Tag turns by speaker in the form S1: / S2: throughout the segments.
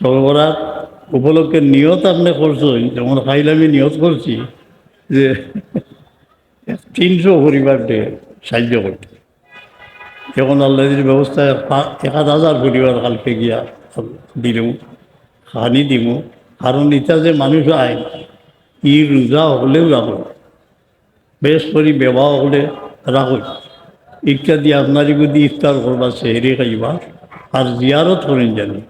S1: সরবরাহ উপলক্ষে নিয়ত আপনি করছেন, যেমন খাইলে আমি নিয়ত করছি, যে তিনশো পরিবারকে সাহায্য করতে। যখন আল্লাহর ব্যবস্থায় এক হাজার পরিবার কালকে গিয়া দিলু হানি দিমু, কারণ ইটা যে মানুষ আয়, ই রোজা হলেও রাখো। বেশ করে বেবা হলে রাখো। ইটা দিয়ে আপনারই যদি ইফতার করবা, সেহেরি খাইবা, আর জিয়ারত করেন জানি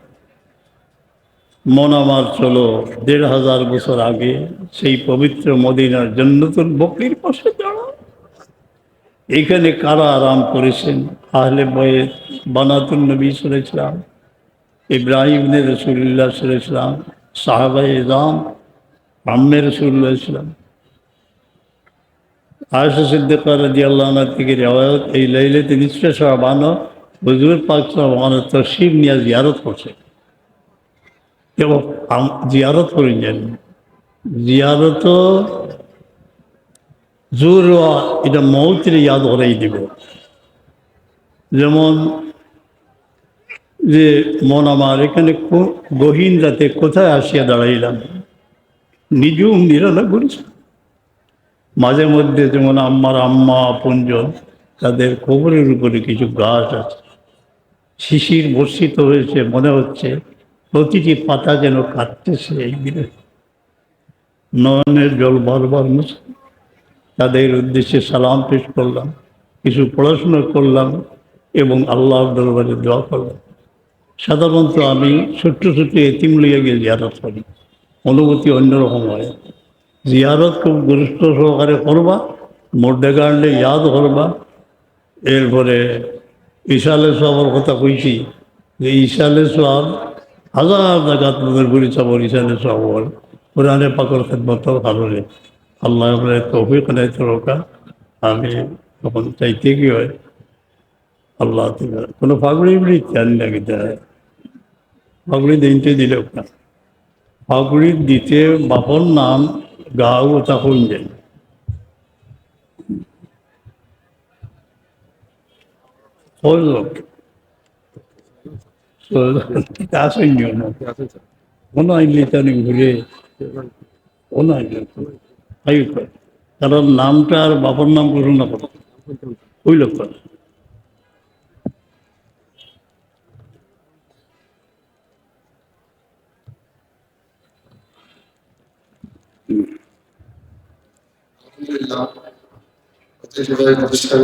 S1: মন চলো, দেড় হাজার বছর আগে সেই পবিত্র মদিনার জন্নতুল বকরির পাশে দাঁড়াও। এইখানে কারা আরাম করেছেন? আহলে বয়ে বানাতুল নবী সুরেছিলাম ইব্রাহিম রসুল্লাহ সুরেছিলাম সাহাবা ইজাম আম্মে রসুল্লাহ ইসলাম আয়সা সিদ্দিকা রাজি আল্লাহ থেকে রেওয়ায়ত, এই লাইলে নিশ্চয় সাহাবানো হুজুর পাক সাহাবানো তসিব নিয়ে জিয়ারত করছে এবং জিয়ারত করেন যেন জিয়ারত জোর এটা মৌতের ইয়াদ করাই দিব। যেমন যে, মন আমার, এখানে গহীন রাতে কোথায় আসিয়া দাঁড়াইলাম? নিজেও নিরালা করেছে মাঝে মধ্যে যেমন আম্মার আম্মা, আপনজন, তাদের কবরের উপরে কিছু গাছ আছে। শিশির বর্ষিত হয়েছে, মনে হচ্ছে প্রতিটি পাতা যেন কাটতেছে এই দিনে। নয়নের জল বারবার মুছে। তাদের উদ্দেশ্যে সালাম পেশ করলাম, কিছু পড়াশোনা করলাম এবং আল্লাহর দরবারে দোয়া করলাম। সাধারণত আমি ছোট্ট ছোট্ট এতিম লইয়া গিয়ে জিয়ারত করি। অনুভূতি অন্যরকম হয়। জিয়ারত খুব গুরুত্ব সহকারে করবা গান্ডে ইয়াদ করবা। এরপরে ইশালে সবার কথা কইছি যে ইশালে সব হাজার মনের ঘুরি চাবর ইশালে সবর কোরআনে পাকর খেদমতর কারণে আল্লাহ আমরা তৌফিক নাই রোকা আমি তখন চাইতে কি হয়? আল্লাহ কোনো ফাগড়ি উগড়ি চান লাগে দেয় ফাগড়ি দিনতে দিলে ওখানে ফাগড়ি দিতে বাপর নাম গাও তখন যায় ওই লোক আসেন না কোনো আইনলি তানি ঘুরে কোনো আইনলি আয়ু করে কারণ নামটা আর বাপর নাম করুন না করো ওই লোক করে
S2: আলহামদুলিল্লাহ প্রতিষ্ঠান